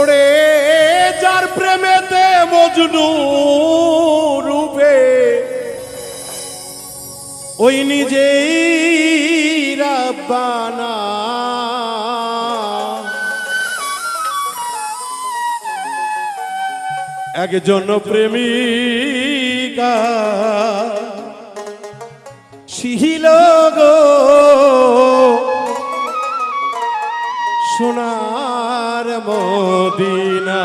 ওরে যার প্রেমেতে মজনু রূপে। ওই নিজেই রাব্বানা। একজন প্রেমিকা শিহিল গো। সোনার মদিনা।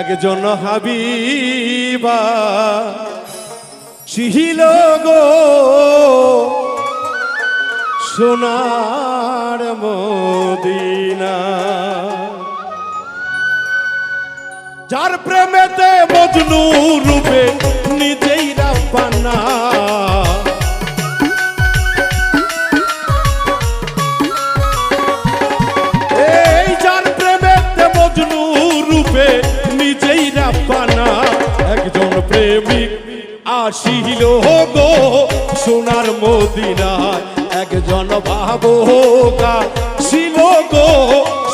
একজন হাবিবা শিহিল গো সোনার মদিনা। যার প্রেমেতে মজনু রূপে নিজেই রাব্বানা প্রেমিক আসিল। গো সোনার মদিনা একজন ভাবকা ছিল গো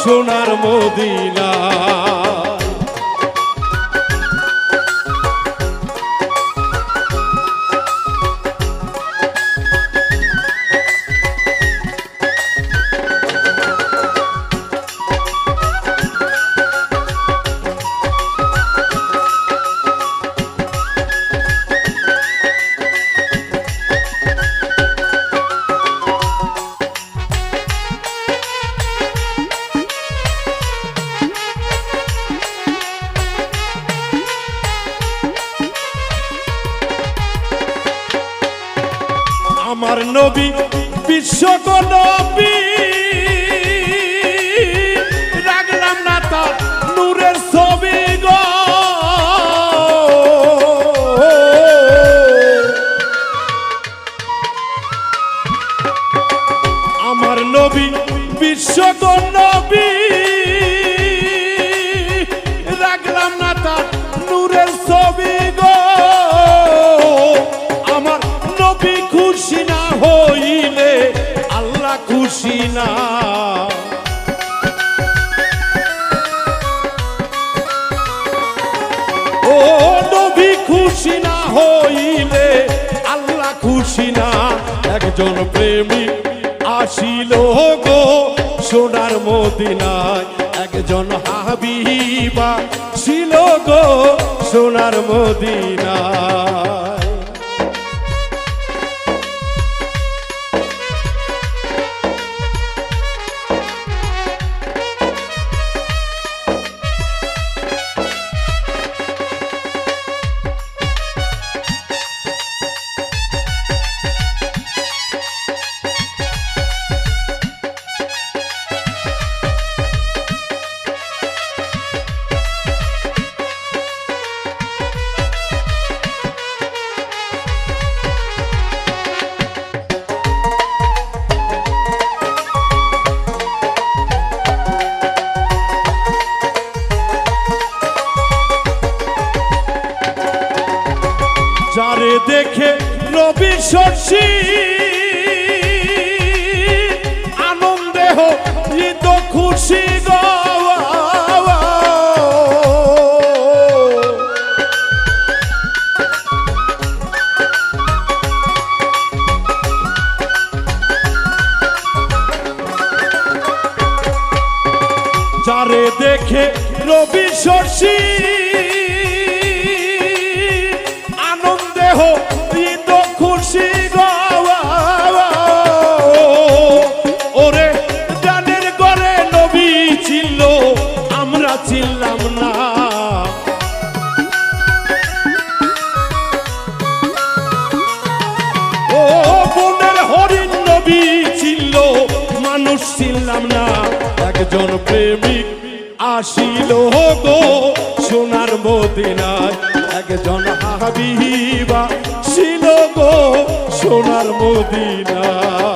সোনার মদিনায়। আমার নবী বিশ্ব নবী। রাখলাম না তার নূরের ছবি আমার নবী বিশ্ব নবী। খুশি না। ও নবী খুশি না হইলে আল্লাহ খুশি না। একজন প্রেমিক আসিল গো সোনার মদিনায়। একজন হাবিবা ছিল গো সোনার মদিনায়। রবি শশী। আনন্দে হইত খুশি যারে দেখে রবি শশী আনন্দে হইত প্রেমিক আসিল গো সোনার মদিনায়। একজন হাবিবা ছিল গো সোনার মদিনায়।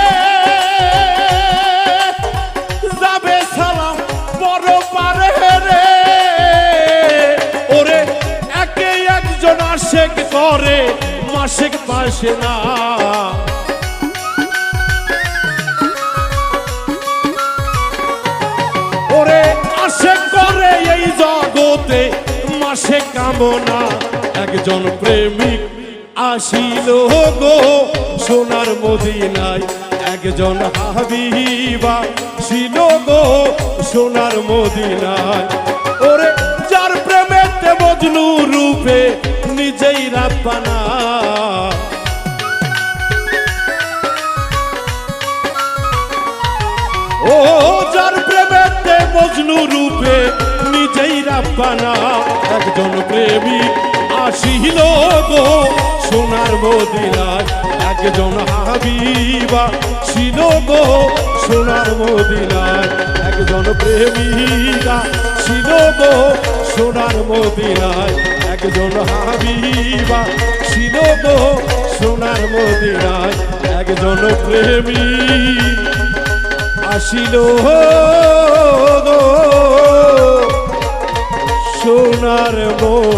মাসেক পাশে না। ওরে আশে করে এই জগতে, মাসে কামনা, একজন প্রেমিক আসিল গো, সোনার মদিনায়। একজন হাবিবা ছিল গো, সোনার মদিনায়। ওরে যার প্রেমেতে মজনু রূপে নিজেই রাব্বানা। ও যার প্রেমেতে মজনু রূপে নিজেই রাব্বানা, একজন প্রেমিক আসিল গো সোনার মদিনায়। একজন হাবিবা ছিল গো সোনার মদিনায়। একজন প্রেমিকা ছিল গো সোনার মদিনায়। একজন হাবিবা ছিল সোনার মদিনায় একজন প্রেমী। আসিল সোনার মোদি